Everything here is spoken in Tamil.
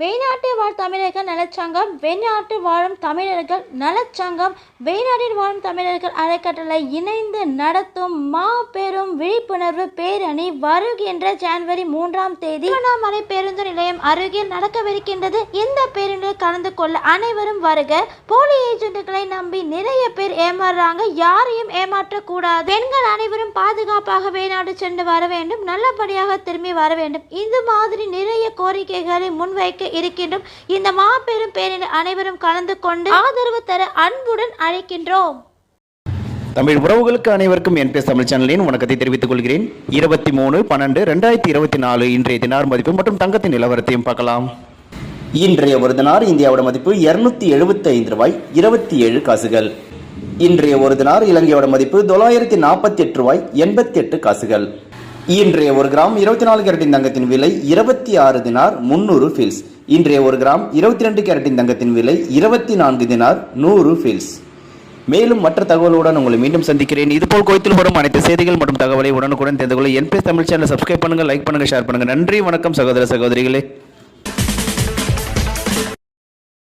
வெளிநாட்டில் வாழ் தமிழர்கள் நலச்சங்கம் வெளிநாட்டில் வாழும் தமிழர்கள் நலச்சங்கம் வெளிநாட்டில் வாழும் தமிழர்கள் அறக்கட்டளை இணைந்து நடத்தும் மாபெரும் விழிப்புணர்வு பேரணி வருகின்ற ஜனவரி மூன்றாம் தேதி. திருவண்ணாமலை பேருந்து நிலையம் அருகில் நடக்கவிருக்கின்றது. இந்த பேருந்தில் கலந்து கொள்ள அனைவரும் வருக. போலி ஏஜென்ட்டுகளை நம்பி நிறைய பேர் ஏமாறுறாங்க. யாரையும் ஏமாற்றக்கூடாது. பெண்கள் அனைவரும் பாதுகாப்பாக வெளிநாடு சென்று வர வேண்டும். நல்லபடியாக திரும்பி வர வேண்டும். இந்த மாதிரி நிறைய கோரிக்கைகளை முன்வைக்க இருக்கின்றோம். இந்த மாபெரும் பேரில் அனைவரும் கலந்து கொண்டு ஆதரவு தர அன்புடன் அழைக்கின்றோம். தமிழ் உறவுகளுக்கு அனைவருக்கும் என் பேஸ் தமிழ் சேனலின் வணக்கத்தை தெரிவித்துக் கொள்கிறேன். இருபத்தி மூணு பன்னெண்டு ரெண்டாயிரத்தி இருபத்தி நாலு இன்றைய தினார் மதிப்பு மற்றும் தங்கத்தின் நிலவரத்தையும் பார்க்கலாம். இன்றைய ஒரு தினார் இந்தியாவோட மதிப்பு இருநூத்தி எழுபத்தி ஐந்து ரூபாய் இருபத்தி ஏழு காசுகள். இன்றைய ஒரு தினார் இலங்கையோட மதிப்பு தொள்ளாயிரத்தி நாற்பத்தி எட்டு ரூபாய் எண்பத்தி எட்டு காசுகள். இன்றைய ஒரு கிராம் இருபத்தி நாலு கேரட்டின் தங்கத்தின் விலை இருபத்தி ஆறு தினார் முன்னூறு ஃபீல்ஸ் இன்றைய ஒரு கிராம் இருபத்தி ரெண்டு கேரட்டின் தங்கத்தின் விலை இருபத்தி நான்கு தினார் நூறு ஃபீல்ஸ் மேலும் மற்ற தகவலுடன் உங்களை மீண்டும் சந்திக்கிறேன். இதுபோல் கோயத்தில் வரும் அனைத்து செய்திகள் மற்றும் தகவலை உடனுக்குடன் தெரிந்து கொள்ள என்பிஎஸ் தமிழ் சேனல் சப்ஸ்கிரைப் பண்ணுங்கள் லைக் பண்ணுங்கள் ஷேர் பண்ணுங்கள் நன்றி வணக்கம் சகோதர சகோதரிகளே.